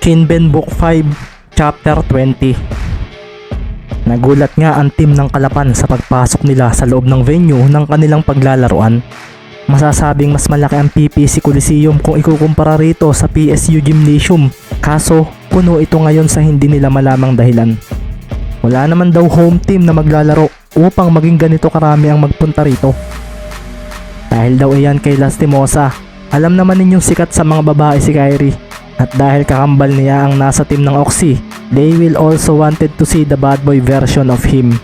Kinben Book 5, Chapter 20 Nagulat nga ang team ng Kalapan sa pagpasok nila sa loob ng venue ng kanilang paglalaruan. Masasabing mas malaki ang PPC Coliseum kung ikukumpara rito sa PSU Gymnasium. Kaso, puno ito ngayon sa hindi nila malamang dahilan. Wala naman daw home team na maglalaro upang maging ganito karami ang magpunta rito. Dahil daw iyan kay Lastimosa, alam naman ninyong sikat sa mga babae si Kyrie. At dahil kakambal niya ang nasa team ng Oxy, they will also wanted to see the bad boy version of him.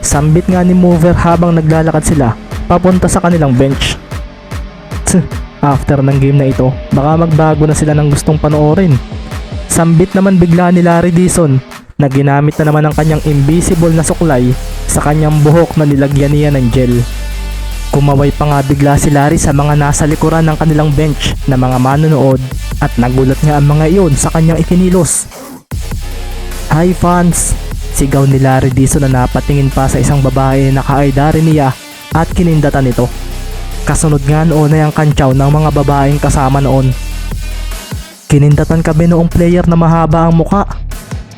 Sambit nga ni Mover habang naglalakad sila, papunta sa kanilang bench. Tsk, after ng game na ito, baka magbago na sila ng gustong panoorin. Sambit naman bigla ni Larry Dison na ginamit na naman ang kanyang invisible na suklay sa kanyang buhok na nilagyan niya ng gel. Kumaway pa nga bigla si Larry sa mga nasa likuran ng kanilang bench na mga manonood at nagulat nga ang mga iyon sa kanyang ikinilos. Hi fans! Sigaw ni Larry Dison na napatingin pa sa isang babae na kaaydarin niya at kinindatan nito. Kasunod nga noon ay ang kantsaw ng mga babaeng kasama noon. Kinindatan kami noong player na mahaba ang muka.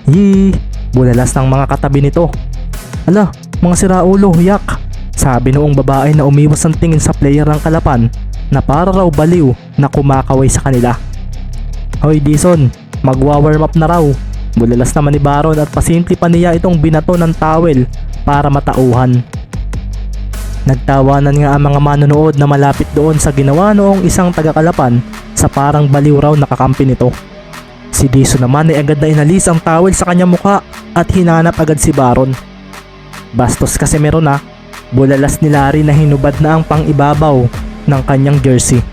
Yee! Bulalas ng mga katabi nito. Ala, mga siraulo, yak! Sabi noong babae na umiwas ang tingin sa player ng kalapan na para raw baliw na kumakaway sa kanila. Hoy Dison, magwa-warm up na raw. Bulalas naman ni Baron at pasimple pa niya itong binato ng towel para matauhan. Nagtawanan nga ang mga manonood na malapit doon sa ginawa noong isang taga-kalapan sa parang baliw raw nakakampi nito. Si Diso naman ay agad na inalis ang towel sa kanyang muka at hinanap agad si Baron. Bastos kasi meron na, bulalas ni Larry na hinubad na ang pang-ibabaw ng kanyang jersey.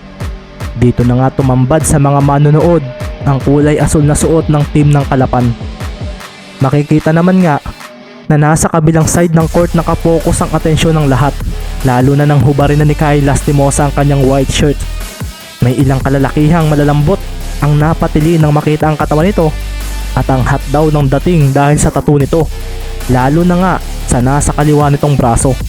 Dito na nga tumambad sa mga manonood ang kulay asul na suot ng team ng Kalapan. Makikita naman nga na nasa kabilang side ng court nakapokus ang atensyon ng lahat, lalo na nang hubarin na ni Kyle Lastimosa ang kanyang white shirt. May ilang kalalakihang malalambot ang napatili nang makita ang katawan nito at ang hot daw ng dating dahil sa tattoo nito, lalo na nga sa nasa kaliwa nitong braso.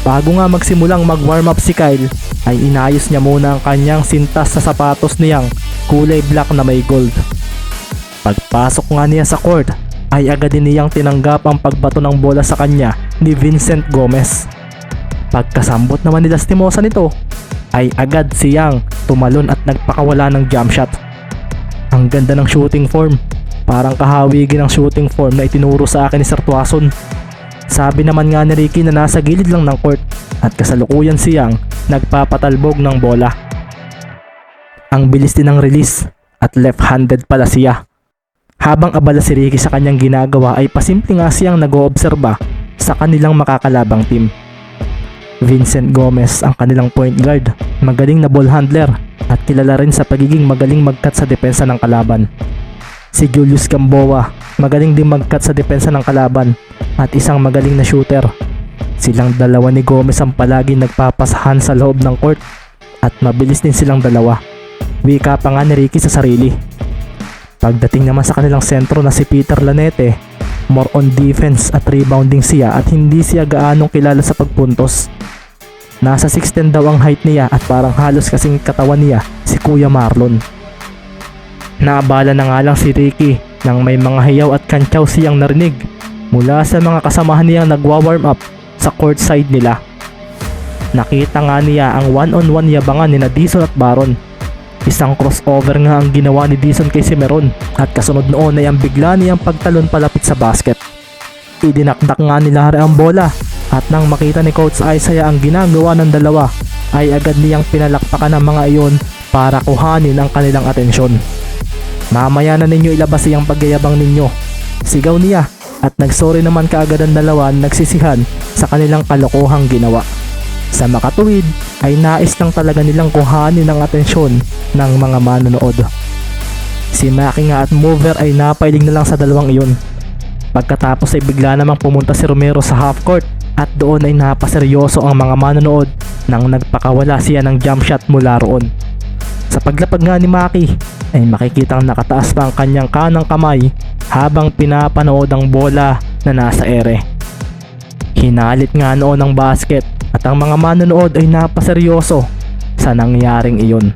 Bago nga magsimulang mag-warm up si Kyle, ay inayos niya muna ang kanyang sintas sa sapatos niyang kulay black na may gold. Pagpasok nga niya sa court, ay agad din niyang tinanggap ang pagbato ng bola sa kanya ni Vincent Gomez. Pagkasambot naman ni Lastimosa nito, ay agad siyang tumalon at nagpakawala ng jump shot. Ang ganda ng shooting form, parang kahawigin ang shooting form na itinuro sa akin ni Sir Tuason. Sabi naman nga ni Ricky na nasa gilid lang ng court at kasalukuyan siyang nagpapatalbog ng bola. Ang bilis din ng release at left-handed pala siya. Habang abala si Ricky sa kanyang ginagawa ay pasimple nga siyang nag-oobserba sa kanilang makakalabang team. Vincent Gomez ang kanilang point guard, magaling na ball handler at kilala rin sa pagiging magaling mag-cut sa depensa ng kalaban. Si Julius Gamboa, magaling din mag-cut sa depensa ng kalaban at isang magaling na shooter. Silang dalawa ni Gomez ang palagi nagpapasahan sa loob ng court at mabilis din silang dalawa. Wika pa nga ni Ricky sa sarili. Pagdating naman sa kanilang sentro na si Peter Lanete, more on defense at rebounding siya at hindi siya gaanong kilala sa pagpuntos. Nasa 6'10 daw ang height niya at parang halos kasing katawan niya si Kuya Marlon. Naabala na nga lang si Ricky nang may mga hiyaw at kantsaw siyang narinig mula sa mga kasamahan niyang nagwa-warm up sa courtside nila. Nakita nga niya ang one-on-one yabangan ni Dison at Baron. Isang crossover nga ang ginawa ni Dison kay Cimeron at kasunod noon ay ang bigla niyang pagtalon palapit sa basket. Idinakdak nga ni Larry ang bola at nang makita ni Coach Isaiah ang ginagawa ng dalawa ay agad niyang pinalakpakan ang mga iyon para kuhanin ang kanilang atensyon. Mamaya na ninyo ilabas iyang pagyayabang ninyo. Sigaw niya at nagsorry naman kaagad ang dalawa nagsisihan sa kanilang kalokohang ginawa. Sa makatuwid ay nais lang talaga nilang kuhanin ang atensyon ng mga manonood. Si Maki nga at Mover ay napailing na lang sa dalawang iyon. Pagkatapos ay bigla namang pumunta si Romero sa half court at doon ay napaseryoso ang mga manonood nang nagpakawala siya ng jump shot mula roon. Sa paglapag nga ni Maki ay makikitang nakataas pa ang kanyang kanang kamay habang pinapanood ang bola na nasa ere. Hinalit nga noon ang basket at ang mga manonood ay napaseryoso sa nangyaring iyon.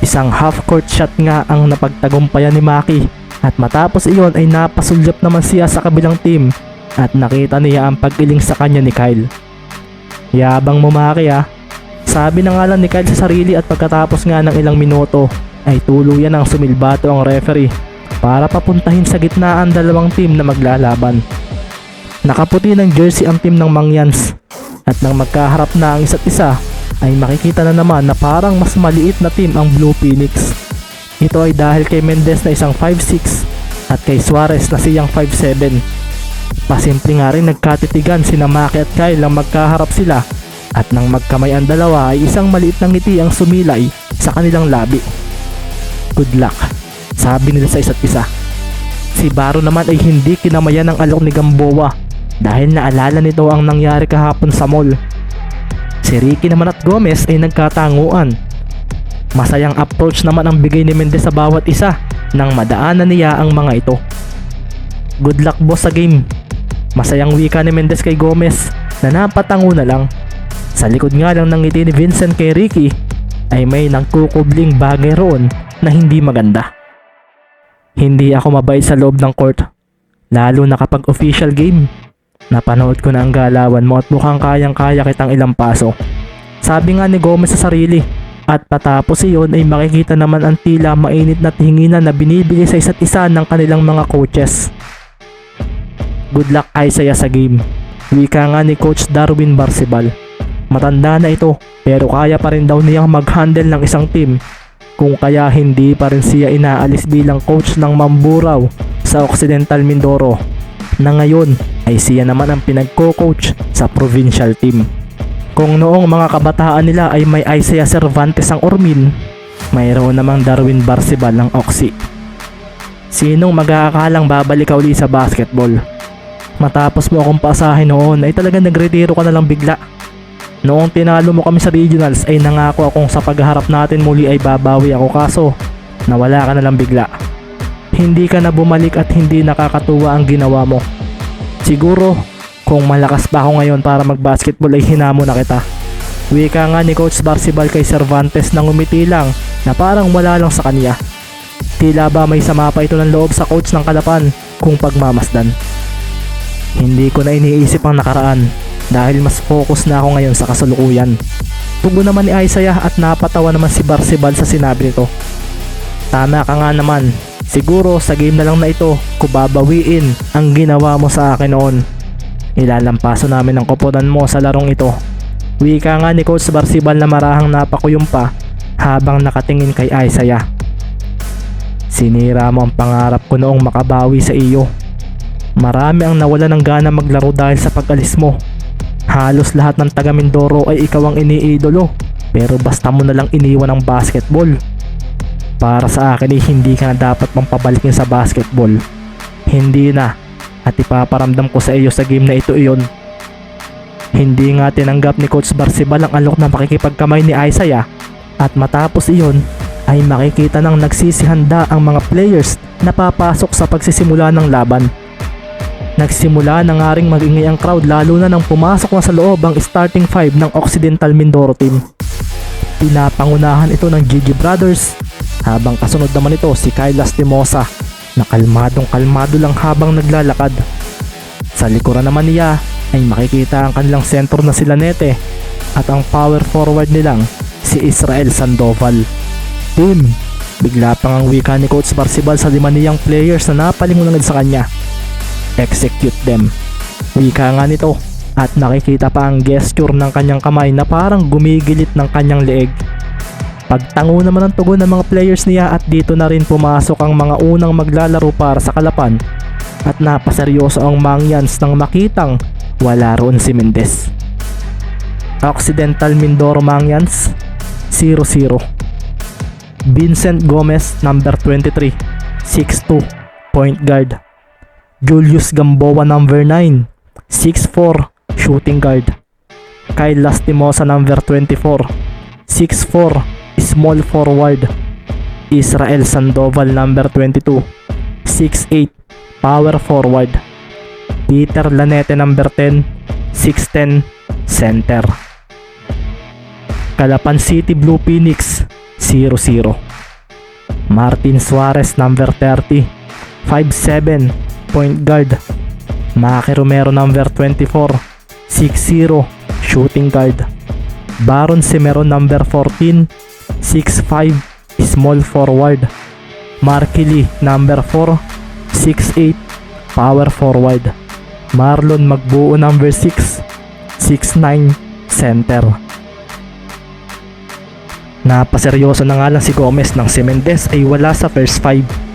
Isang half-court shot nga ang napagtagumpayan ni Maki at matapos iyon ay napasulyap naman siya sa kabilang team at nakita niya ang pag-iling sa kanya ni Kyle. Yabang mo Maki ah. Sabi na nga lang ni Kyle sa sarili at pagkatapos nga ng ilang minuto ay tuluyan ang sumilbato ang referee para papuntahin sa gitna ang dalawang team na maglalaban. Nakaputi ng jersey ang team ng Mangyans at nang magkaharap na ang isa't isa ay makikita na naman na parang mas maliit na team ang Blue Phoenix. Ito ay dahil kay Mendez na isang 5'6 at kay Suarez na siyang 5'7. Pasimple nga rin nagkatitigan sina Maki at Kyle lang magkaharap sila at nang magkamay ang dalawa ay isang maliit na ngiti ang sumilay sa kanilang labi. Good luck, sabi nila sa isa't isa. Si Baro naman ay hindi kinamayan ng alok ni Gamboa dahil naalala nito ang nangyari kahapon sa mall. Si Ricky naman at Gomez ay nagkatanguan. Masayang approach naman ang bigay ni Mendez sa bawat isa nang madaanan niya ang mga ito. Good luck boss sa game. Masayang wika ni Mendez kay Gomez na napatango na lang. Sa likod nga lang ng ngiti ni Vincent kay Ricky ay may nagkukubling bagay roon na hindi maganda. Hindi ako mabait sa loob ng court, lalo na kapag official game. Napanood ko na ang galawan mo at mukhang kayang-kaya kitang ilang paso. Sabi nga ni Gomez sa sarili at patapos iyon ay makikita naman ang tila mainit na tinginan na binibigay sa isa't isa ng kanilang mga coaches. Good luck Isaiah sa game. Wika nga ni Coach Darwin Barsibal. Matanda na ito pero kaya pa rin daw niyang mag-handle ng isang team kung kaya hindi pa rin siya inaalis bilang coach ng Mamburao sa Occidental Mindoro na ngayon ay siya naman ang pinagko-coach sa provincial team. Kung noong mga kabataan nila ay may Isaiah Cervantes ang Ormin, mayroon namang Darwin Barsibal ng Oxy. Sinong mag-aakalang babalik ka uli sa basketball? Matapos mo akong paasahin noon ay talagang nagretiro ka na lang bigla. Noong tinalo mo kami sa regionals ay nangako akong sa pagharap natin muli ay babawi ako kaso nawala ka na lang bigla. Hindi ka na bumalik at hindi nakakatuwa ang ginawa mo. Siguro kung malakas pa ako ngayon para magbasketball ay hinamo na kita. Wika nga ni Coach Barsibal kay Cervantes nang umiti lang na parang wala lang sa kanya. Tila ba may sama pa ito ng loob sa coach ng Kalapan kung pagmamasdan. Hindi ko na iniisip ang nakaraan dahil mas focus na ako ngayon sa kasalukuyan. Tugo naman ni Isaiah at napatawa naman si Barsibal sa sinabi nito. Tama ka nga naman, siguro sa game na lang na ito ko babawiin ang ginawa mo sa akin noon. Ilalampaso namin ang koponan mo sa larong ito. Wika nga ni Coach Barsibal na marahang napakuyong pa habang nakatingin kay Isaiah. Sinira mo ang pangarap ko noong makabawi sa iyo. Marami ang nawala ng gana maglaro dahil sa pag-alis mo. Halos lahat ng taga Mindoro ay ikaw ang iniidolo. Pero basta mo na lang iniwan ang basketball. Para sa akin ay hindi ka na dapat pang pabalikin sa basketball. Hindi na. At ipaparamdam ko sa iyo sa game na ito iyon. Hindi nga tinanggap ni Coach Barsibal ang alok na makikipagkamay ni Isaiah. At matapos iyon ay makikita ng nagsisihanda ang mga players na papasok sa pagsisimula ng laban. Nagsimula na nga ring magingay ang crowd lalo na nang pumasok na sa loob ang starting five ng Occidental Mindoro team. Pinapangunahan ito ng Gigi Brothers habang kasunod naman ito si Kyle Lastimosa na kalmadong kalmado lang habang naglalakad. Sa likuran naman niya ay makikita ang kanilang sentro na sila Nete at ang power forward nilang si Israel Sandoval. Team, bigla pang ang wika ni Coach Barsibal sa lima niyang players na napalingunan sa kanya execute them. Wika nga nito at nakikita pa ang gesture ng kanyang kamay na parang gumigilit ng kanyang leeg. Pagtango naman ang tugon ng mga players niya at dito na rin pumasok ang mga unang maglalaro para sa kalapan at napaseryoso ang Mangyans nang makitang wala roon si Mendez. Occidental Mindoro Mangyans 0-0 Vincent Gomez number 23 6'2 point guard Julius Gamboa number 9, 6'4", shooting guard. Kyle Lastimosa number 24, 6'4", small forward. Israel Sandoval number 22, 6'8", power forward. Peter Lanete number 10, 6'10", center. Calapan City Blue Phoenix, 0-0. Martin Suarez number 30, 5'7", point guard. Maki Romero number 24, 6'0", shooting guard. Baron Semeron number 14, 6'5", small forward. Marky Lee number 4, 6'8", power forward. Marlon Magbuo number 6, 6'9", center. Napaseryoso na nga lang si Gomez nang si Mendez ay wala sa first 5.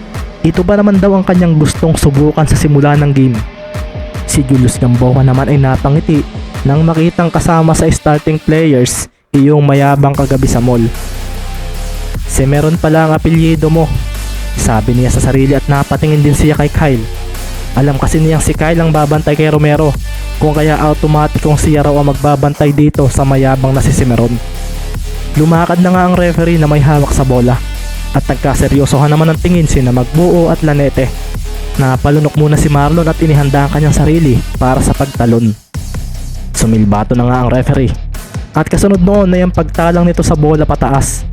Ito ba naman daw ang kanyang gustong subukan sa simula ng game? Si Julius Gamboa naman ay napangiti nang makitang kasama sa starting players iyong mayabang kagabi sa mall. Si meron pala ang apelyido mo. Sabi niya sa sarili at napatingin din siya kay Kyle. Alam kasi niyang si Kyle ang babantay kay Romero kung kaya automatic kung siya raw ang magbabantay dito sa mayabang na si Simeron. Lumakad na nga ang referee na may hawak sa bola at nagkaseryosohan naman ang tingin sina Magbuo at Lanete. Napalunok muna si Marlon at inihanda ang kanyang sarili para sa pagtalon. Sumilbato na nga ang referee at kasunod noon ay ang pagtalang nito sa bola pataas.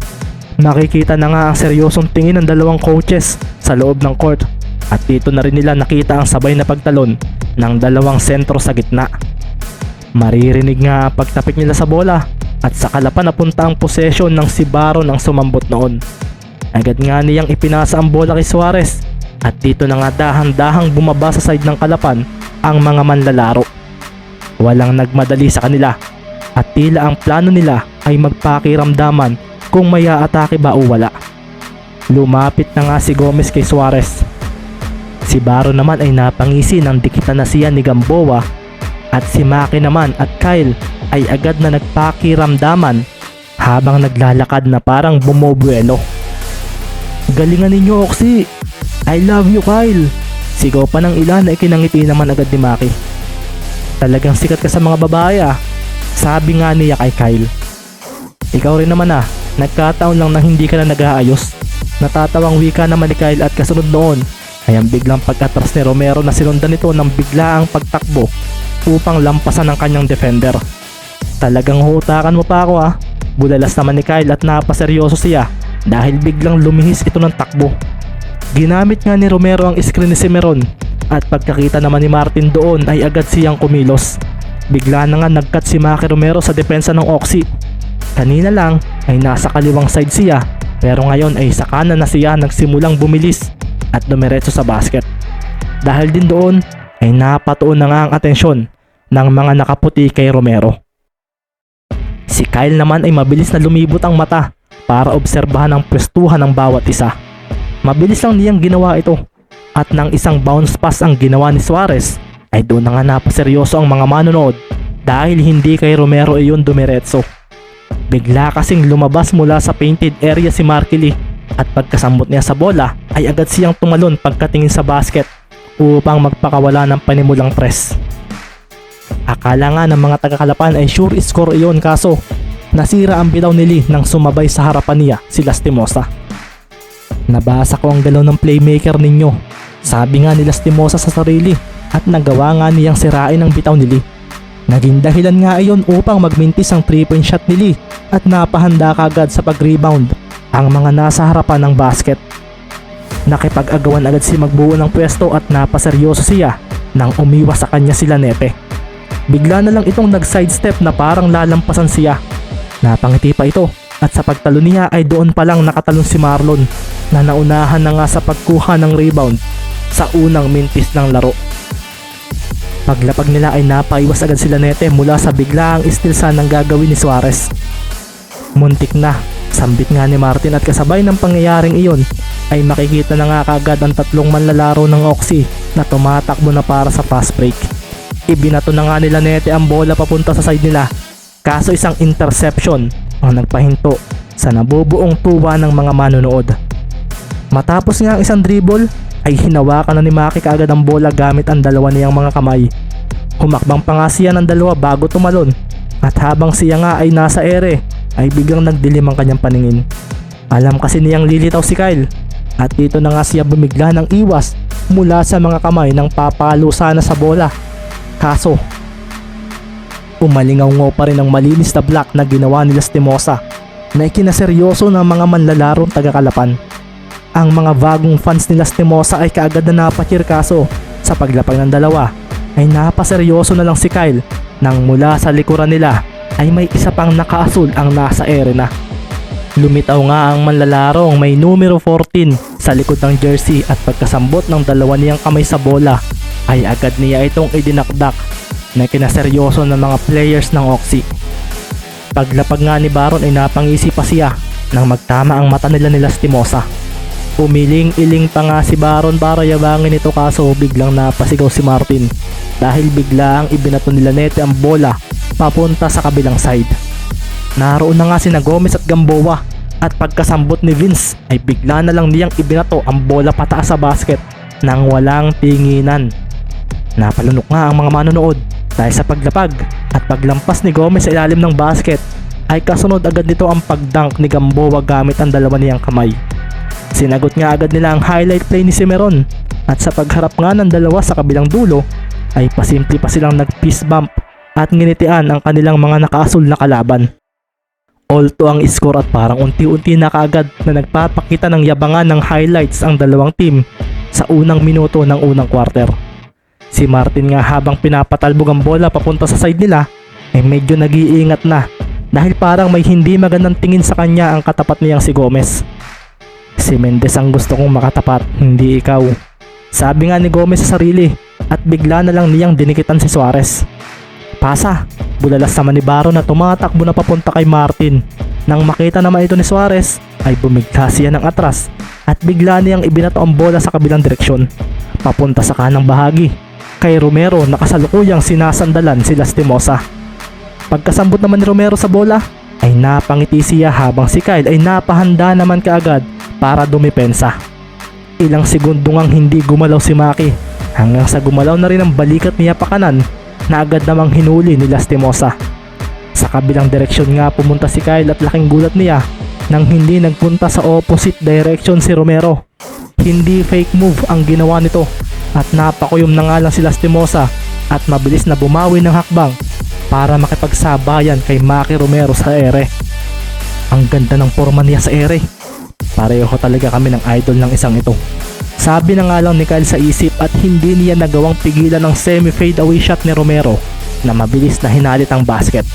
Nakikita na nga ang seryosong tingin ng dalawang coaches sa loob ng court at dito na rin nila nakita ang sabay na pagtalon ng dalawang sentro sa gitna. Maririnig nga ang pagtapik nila sa bola at sa kalapan napunta ang possession ng si Baron ang sumambot noon. Agad nga niyang ipinasa ang bola kay Suarez at dito na nga dahan-dahang bumaba sa side ng kalapan ang mga manlalaro. Walang nagmadali sa kanila at tila ang plano nila ay magpakiramdaman kung may aatake ba o wala. Lumapit na nga si Gomez kay Suarez. Si Baron naman ay napangisi ng dikitan na siya ni Gamboa at si Maki naman at Kyle ay agad na nagpakiramdaman habang naglalakad na parang bumubuelo. Galingan ninyo Oxy! I love you Kyle! Sigaw pa ng ilan na ikinangiti naman agad ni Maki. Talagang sikat ka sa mga babae ah. Sabi nga niya kay Kyle. Ikaw rin naman ah, nagkataon lang na hindi ka na nag-aayos. Natatawang wika naman ni Kyle at kasunod noon ay ang biglang pagkatras ni Romero na sinundan nito ng biglaang pagtakbo upang lampasan ang kanyang defender. Talagang hutakan mo pa ako ah. Bulalas naman ni Kyle at napaseryoso siya dahil biglang lumihis ito ng takbo. Ginamit nga ni Romero ang screen ni Simeron at pagkakita naman ni Martin doon ay agad siyang kumilos. Bigla na nga nagkat si Maki Romero sa depensa ng Oxy. Kanina lang ay nasa kaliwang side siya pero ngayon ay sa kanan na siya nagsimulang bumilis at dumiretso sa basket. Dahil din doon ay napatuon na nga ang atensyon ng mga nakaputi kay Romero. Si Kyle naman ay mabilis na lumibot ang mata para obserbahan ang pwestuhan ng bawat isa. Mabilis lang niyang ginawa ito at nang isang bounce pass ang ginawa ni Suarez ay doon na nga napaseryoso ang mga manonood dahil hindi kay Romero iyon dumiretso. Bigla kasing lumabas mula sa painted area si Markili at pagkasambot niya sa bola ay agad siyang tumalon pagkatingin sa basket upang magpakawala ng panimulang press. Akala nga ng mga tagakalapan ay sure score iyon kaso nasira ang bitaw ni Lee nang sumabay sa harapan niya si Lastimosa. Nabasa ko ang galaw ng playmaker ninyo. Sabi nga ni Lastimosa sa sarili at nagawa nga niyang sirain ang bitaw ni Lee. Naging dahilan nga iyon upang magmintis ang 3-point shot ni Lee at napahanda kagad sa pag-rebound ang mga nasa harapan ng basket. Nakipag-agawan agad si magbuo ng pwesto at napaseryoso siya nang umiwas sa kanya sila Nete. Bigla na lang itong nag-sidestep na parang lalampasan siya. Napangiti pa ito at sa pagtalo niya ay doon pa lang nakatalon si Marlon na naunahan na nga sa pagkuha ng rebound sa unang mintis ng laro. Paglapag nila ay napaiwas agad sila Nete mula sa biglaang istilsa ng gagawin ni Suarez. Muntik na, sambit nga ni Martin at kasabay ng pangyayaring iyon ay makikita na nga kagad ang tatlong manlalaro ng Oxy na tumatakbo na para sa fast break. Ibinato na nga nila Nete ang bola papunta sa side nila kaso isang interception ang nagpahinto sa nabubuong tuwa ng mga manonood. Matapos nga ang isang dribble ay hinawakan na ni Maki kaagad ang bola gamit ang dalawa niyang mga kamay. Humakbang pa nga siya ng dalawa bago tumalon at habang siya nga ay nasa ere ay biglang nagdilim ang kanyang paningin. Alam kasi niyang lilitaw si Kyle at dito na nga siya bumigla ng iwas mula sa mga kamay ng papalo sana sa bola. Kaso, umalingaw pa rin ang malinis na block na ginawa ni Lastimosa na ikinaseryoso ng mga manlalarong taga-Kalapan. Ang mga bagong fans nila Stimosa ay kaagad na napakirkaso sa paglapag ng dalawa ay napaseryoso na lang si Kyle nang mula sa likuran nila ay may isa pang nakaasul ang nasa ere na. Lumitaw nga ang manlalarong may numero 14 sa likod ng jersey at pagkasambot ng dalawa niyang kamay sa bola ay agad niya itong idinakdak na kinaseryoso ng mga players ng Oxy. Paglapag nga ni Baron ay napangisi pa siya nang magtama ang mata nila nila Stimosa. Umiling-iling pa nga si Baron para yabangin ito kaso biglang napasigaw si Martin dahil bigla ang ibinato nila Nete ang bola papunta sa kabilang side. Naroon na nga si Gomez at Gamboa at pagkasambot ni Vince ay bigla na lang niyang ibinato ang bola pataas sa basket nang walang tinginan. Napalunok nga ang mga manonood dahil sa paglapag at paglampas ni Gomez sa ilalim ng basket ay kasunod agad nito ang pagdunk ni Gamboa gamit ang dalawa niyang kamay. Sinagot nga agad nila ang highlight play ni Cimeron at sa pagharap nga ng dalawa sa kabilang dulo ay pasimple pa silang nag fist bump at nginitian ang kanilang mga nakaasul na kalaban. Alto ang score at parang unti-unti na kaagad na nagpapakita ng yabangan ng highlights ang dalawang team sa unang minuto ng unang quarter. Si Martin nga habang pinapatalbog ang bola papunta sa side nila ay medyo nag-iingat na dahil parang may hindi magandang tingin sa kanya ang katapat niyang si Gomez. Si Mendez ang gusto kong makatapat, hindi ikaw. Sabi nga ni Gomez sa sarili at bigla na lang niyang dinikitan si Suarez. Pasa, bulalas naman ni Baro na tumatakbo na papunta kay Martin. Nang makita naman ito ni Suarez, ay bumigla siya ng atras at bigla niyang ibinato ang bola sa kabilang direksyon. Papunta sa kanang bahagi. Kay Romero nakasalukuyang sinasandalan si Lastimosa. Pagkasambot naman ni Romero sa bola, ay napangiti siya habang si Kyle ay napahanda naman kaagad para dumipensa. Ilang segundo ngang hindi gumalaw si Maki hanggang sa gumalaw na rin ang balikat niya pa kanan na agad namang hinuli ni Lastimosa. Sa kabilang direksyon nga pumunta si Kyle at laking gulat niya nang hindi nagpunta sa opposite direction si Romero. Hindi fake move ang ginawa nito at napakuyom na nga lang si Lastimosa at mabilis na bumawi ng hakbang para makipagsabayan kay Maki Romero sa ere. Ang ganda ng forma niya sa ere. Pareho talaga kami ng idol ng isang ito. Sabi na nga lang ni Kyle sa isip at hindi niya nagawang pigilan ng semi-fade away shot ni Romero na mabilis na hinalit ang basket.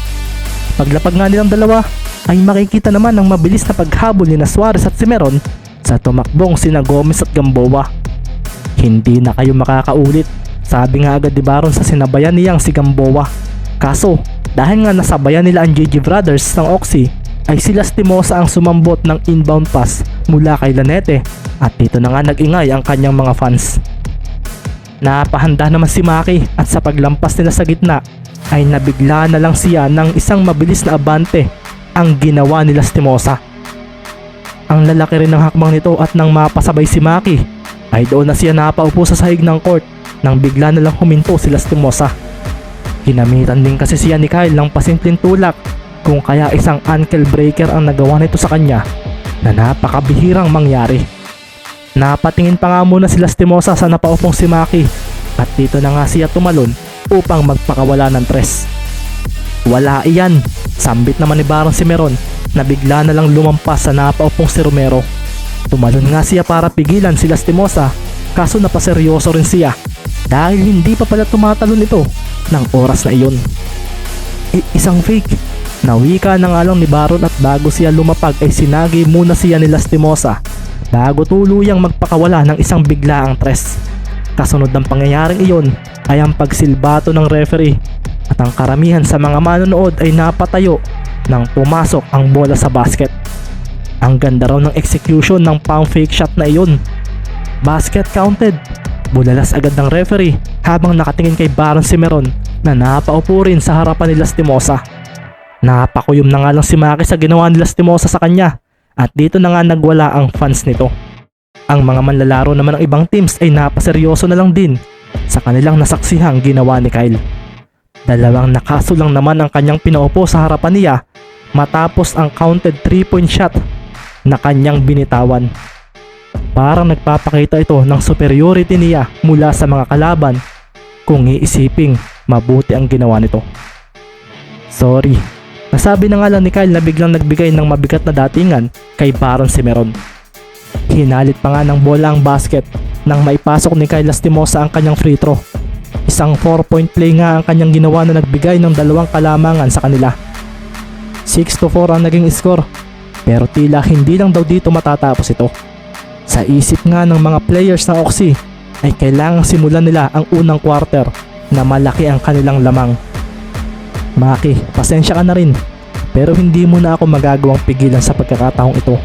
Paglapag nga nilang dalawa ay makikita naman ang mabilis na paghabol ni Suarez at Cimeron sa tumakbong sina Gomez at Gamboa. Hindi na kayo makakaulit. Sabi nga agad ni Baron sa sinabayan niyang si Gamboa. Kaso, dahil nga nasabayan nila ang JG Brothers ng Oxy, ay sila Stimosa ang sumambot ng inbound pass mula kay Lanete at dito na nga nag-ingay ang kanyang mga fans. Napahanda naman si Maki at sa paglampas nila sa gitna ay nabigla na lang siya ng isang mabilis na abante ang ginawa nila Stimosa. Ang lalaki rin ng hakbang nito at nang mapasabay si Maki ay doon na siya napaupo sa sahig ng court nang bigla na lang huminto sila Stimosa. Ginamitan din kasi siya ni Kyle ng pasimpleng tulak kung kaya isang ankle breaker ang nagawa nito sa kanya na napakabihirang mangyari. Napatingin pa nga muna sila Stimosa sa napaupong si Maki at dito na nga siya tumalon upang magpakawala ng tres. Wala iyan, sambit naman ni Baron si Meron na bigla na lang lumampas sa napaupong si Romero. Tumalon nga siya para pigilan sila Stimosa kaso napaseryoso rin siya dahil hindi pa pala tumatalon ito ng oras na iyon. I- isang fake. Nawika na nga lang ni Baron at bago siya lumapag ay sinagi muna siya ni Lastimosa bago tuluyang magpakawala ng isang biglaang tres. Kasunod ng pangyayaring iyon ay ang pagsilbato ng referee at ang karamihan sa mga manonood ay napatayo nang pumasok ang bola sa basket. Ang ganda raw ng execution ng pump fake shot na iyon. Basket counted. Bulalas agad ng referee habang nakatingin kay Baron Cimeron na napaupo rin sa harapan ni Lastimosa. Napakuyom na nga lang si Maki sa ginawa ni Lastimosa sa kanya at dito na nga nagwala ang fans nito. Ang mga manlalaro naman ng ibang teams ay napaseryoso na lang din sa kanilang nasaksihang ginawa ni Kyle. Dalawang nakaso lang naman ang kanyang pinaupo sa harapan niya matapos ang counted 3-point shot na kanyang binitawan. Parang nagpapakita ito ng superiority niya mula sa mga kalaban kung iisiping mabuti ang ginawa nito. Sorry, Nasabi na nga lang ni Kyle na biglang nagbigay ng mabigat na datingan kay Baron Cimeron. Hinalit pa nga ng bola ang basket nang maipasok ni Kyle Lastimosa ang kanyang free throw. Isang 4-point play nga ang kanyang ginawa na nagbigay ng dalawang kalamangan sa kanila. 6 to 4 ang naging score pero tila hindi lang daw dito matatapos ito. Sa isip nga ng mga players ng Oxy ay kailangang simulan nila ang unang quarter na malaki ang kanilang lamang. Maki, pasensya ka na rin. Pero hindi mo na ako magagawang pigilan sa pagkakataong ito.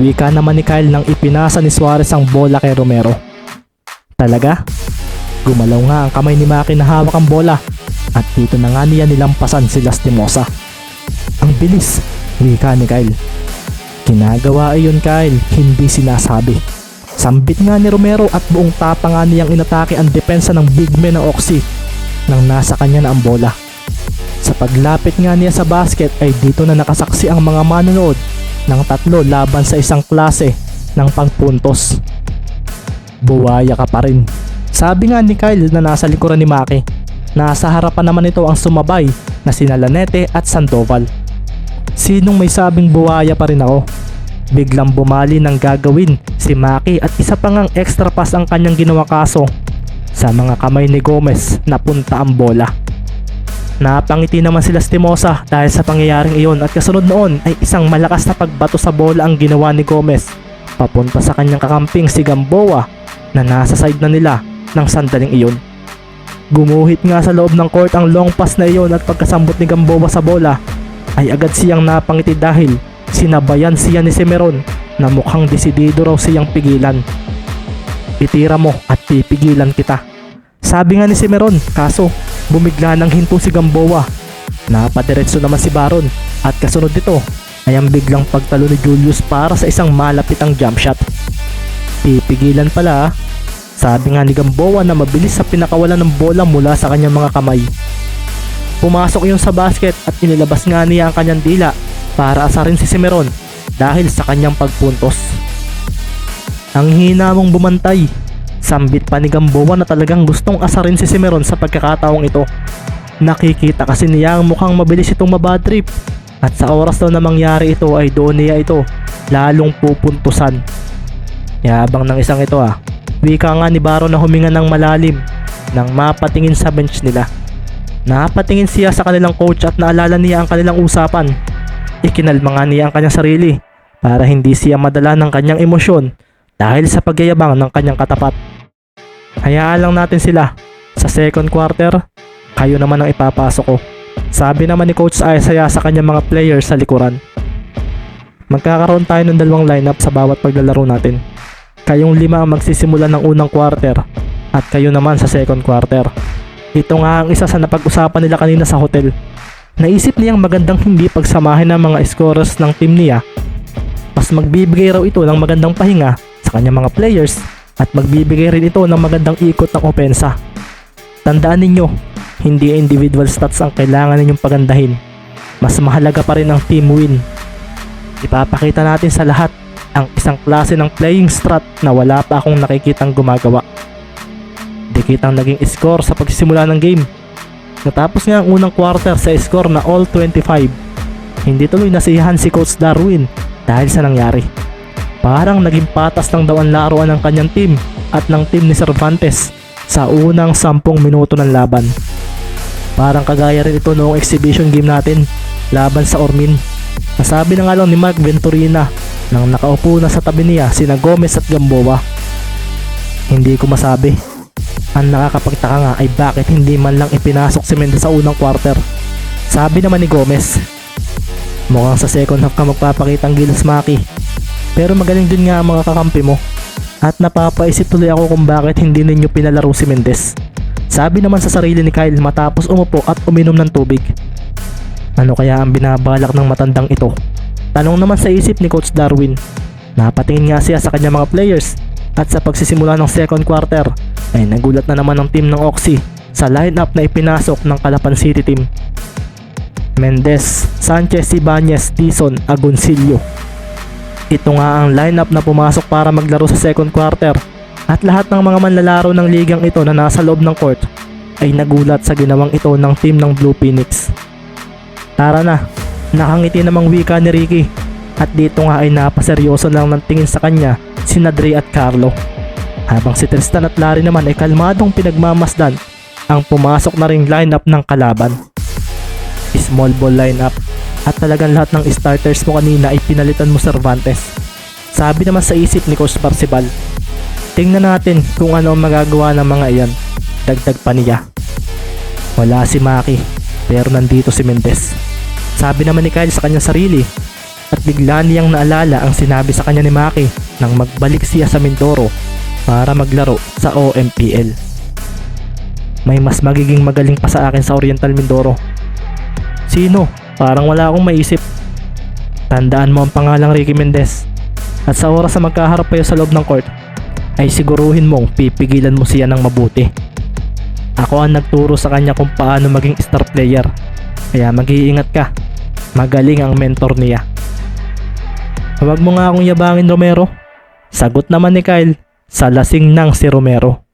Wika naman ni Kyle nang ipinasa ni Suarez ang bola kay Romero. Talaga? Gumalaw nga ang kamay ni Maki na hawak ang bola at dito na nga niya nilampasan si Lastimosa. Ang bilis, wika ni Kyle. Kinagawa iyon Kyle, hindi sinasabi. Sambit nga ni Romero at buong tapa nga niyang inatake ang depensa ng big man ng Oxy nang nasa kanya na ang bola. Sa paglapit nga niya sa basket ay dito na nakasaksi ang mga manonood ng tatlo laban sa isang klase ng pangpuntos. Buwaya ka pa rin. Sabi nga ni Kyle na nasa likuran ni Maki. Nasa harapan naman ito ang sumabay na sina Lanete at Sandoval. Sinong may sabing buwaya pa rin ako? Biglang bumali ng gagawin si Maki at isa pa ngang extra pass ang kanyang ginawa kaso sa mga kamay ni Gomez napunta ang bola. Napangiti naman sila Stimosa dahil sa pangyayaring iyon at kasunod noon ay isang malakas na pagbato sa bola ang ginawa ni Gomez papunta sa kanyang kakamping si Gamboa na nasa side na nila ng sandaling iyon. Gumuhit nga sa loob ng court ang long pass na iyon at pagkasambot ni Gamboa sa bola ay agad siyang napangiti dahil sinabayan siya ni Semeron na mukhang desidido raw siyang pigilan. Itira mo at pipigilan kita. Sabi nga ni Semeron kaso bumigla ng hinto si Gamboa. Napadiretso naman si Baron at kasunod nito ay ang biglang pagtalo ni Julius para sa isang malapitang jump shot. Pipigilan pala. Sabi nga ni Gamboa na mabilis sa pinakawalan ng bola mula sa kanyang mga kamay. Pumasok yun sa basket at inilabas nga niya ang kanyang dila para asarin si Semeron dahil sa kanyang pagpuntos. Ang hina mong bumantay. Sambit pa ni Gamboa na talagang gustong asarin si Semeron sa pagkakataong ito. Nakikita kasi niya ang mukhang mabilis itong mabadrip at sa oras daw na mangyari ito ay doon niya ito lalong pupuntusan. Yabang ng isang ito ah. Wika nga ni Baron na huminga ng malalim nang mapatingin sa bench nila. Napatingin siya sa kanilang coach at naalala niya ang kanilang usapan. Ikinalma nga niya ang kanyang sarili para hindi siya madala ng kanyang emosyon dahil sa pagyayabang ng kanyang katapat. Hayaan lang natin sila. Sa second quarter, kayo naman ang ipapasok ko. Sabi naman ni Coach Isaiah sa kanyang mga players sa likuran. Magkakaroon tayo ng dalawang lineup sa bawat paglalaro natin. Kayong lima ang magsisimula ng unang quarter at kayo naman sa second quarter. Ito nga ang isa sa napag-usapan nila kanina sa hotel. Naisip niyang magandang hindi pagsamahin ng mga scorers ng team niya. Mas magbibigay raw ito ng magandang pahinga sa kanyang mga players at magbibigay rin ito ng magandang ikot ng opensa. Tandaan ninyo, hindi individual stats ang kailangan ninyong pagandahin. Mas mahalaga pa rin ang team win. Ipapakita natin sa lahat ang isang klase ng playing strat na wala pa akong nakikitang gumagawa. Dikitang naging score sa pagsisimula ng game. Natapos nga ang unang quarter sa score na all 25. Hindi tuloy nasiyahan si Coach Darwin dahil sa nangyari. Parang naging patas lang daw ang laruan ng kanyang team at ng team ni Cervantes sa unang 10 minuto ng laban. Parang kagaya rin ito noong exhibition game natin laban sa Ormin. Nasabi na nga lang ni Mark Venturina nang nakaupo na sa tabi niya sina Gomez at Gamboa. Hindi ko masabi. Ang nakakapagtaka nga ay bakit hindi man lang ipinasok si Mendez sa unang quarter. Sabi naman ni Gomez, mukhang sa second half ka magpapakita ang gilas Maki. Pero magaling din nga ang mga kakampi mo. At napapaisip tuloy ako kung bakit hindi ninyo pinalaro si Mendez. Sabi naman sa sarili ni Kyle matapos umupo at uminom ng tubig. Ano kaya ang binabalak ng matandang ito? Tanong naman sa isip ni Coach Darwin. Napatingin nga siya sa kanyang mga players at sa pagsisimula ng second quarter ay nagulat na naman ang team ng Oxy sa lineup na ipinasok ng Calapan City team. Mendez, Sanchez, Ibanez, Dizon, Agoncillo. Ito nga ang lineup na pumasok para maglaro sa second quarter at lahat ng mga manlalaro ng ligang ito na nasa loob ng court ay nagulat sa ginawang ito ng team ng Blue Phoenix. Tara na, Nakangiti namang wika ni Ricky at dito nga ay napaseryoso lang ng tingin sa kanya si Dre at Carlo. Habang si Tristan at Larry naman ay kalmadong pinagmamasdan ang pumasok na ring lineup ng kalaban. Small ball lineup at talagang lahat ng starters mo kanina ay pinalitan mo Cervantes. Sabi naman sa isip ni Coach Parcival, tingnan natin kung ano ang magagawa ng mga iyan. Dagdag pa niya. Wala si Maki pero nandito si Mendez. Sabi naman ni Kyle sa kanyang sarili at bigla niyang naalala ang sinabi sa kanya ni Maki nang magbalik siya sa Mindoro para maglaro sa OMPL. May mas magiging magaling pa sa akin sa Oriental Mindoro. Sino? Parang wala akong maisip. Tandaan mo ang pangalang Ricky Mendez. At sa oras na magkaharap kayo sa loob ng court, ay siguruhin mong pipigilan mo siya ng mabuti. Ako ang nagturo sa kanya kung paano maging star player. Kaya mag-iingat ka. Magaling ang mentor niya. Huwag mo nga akong yabangin Romero. Sagot naman ni Kyle sa lasing ng si Romero.